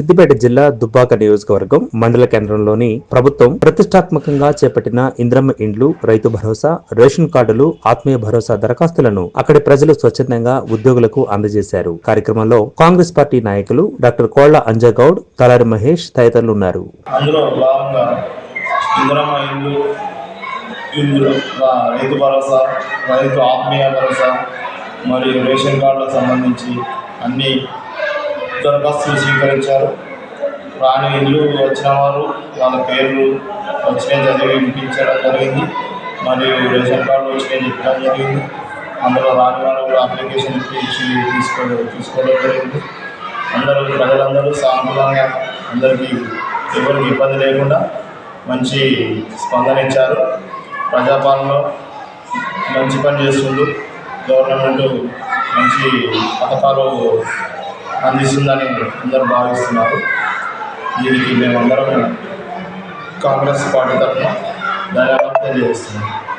సిద్దిపేట జిల్లా దుబ్బాక నియోజకవర్గం మండల కేంద్రంలోని ప్రభుత్వం ప్రతిష్టాత్మకంగా చేపట్టిన ఇంద్రమ్మ ఇండ్లు రైతు భరోసా రేషన్ కార్డులు ఆత్మీయ భరోసా దరఖాస్తులను అక్కడి ప్రజలు స్వచ్ఛందంగా ఉద్యోగులకు అందజేశారు. కార్యక్రమంలో కాంగ్రెస్ పార్టీ నాయకులు డాక్టర్ కోళ్ళ అంజగౌడ్ తలారి మహేష్ తదితరులు ఉన్నారు. రైతు భరోసా రైతు ఆత్మీయ భరోసా మరియు రేషన్ కార్డులకు సంబంధించి అన్ని దరఖాస్తులు స్వీకరించారు. రాని ఇల్లు వచ్చిన వారు వాళ్ళ పేర్లు వచ్చిన చదివి వినిపించడం జరిగింది. మరియు రేషన్ కార్డు వచ్చినాయి చెప్పడం జరిగింది. అందులో రాని వారు కూడా అప్లికేషన్ ఇచ్చి తీసుకో తీసుకోవడం జరిగింది. అందరూ ప్రజలందరూ సానుకూలంగా అందరికీ ఎవరికి ఇబ్బంది లేకుండా మంచి స్పందన ఇచ్చారు. ప్రజాపాలనలో మంచి పని చేస్తుండు గవర్నమెంట్ మంచి పథకాలు అందిస్తుందని అందరూ భావిస్తున్నారు. దీనికి మేమందరం కాంగ్రెస్ పార్టీ తరఫున ధన్యవాదాలు తెలియజేస్తున్నాం.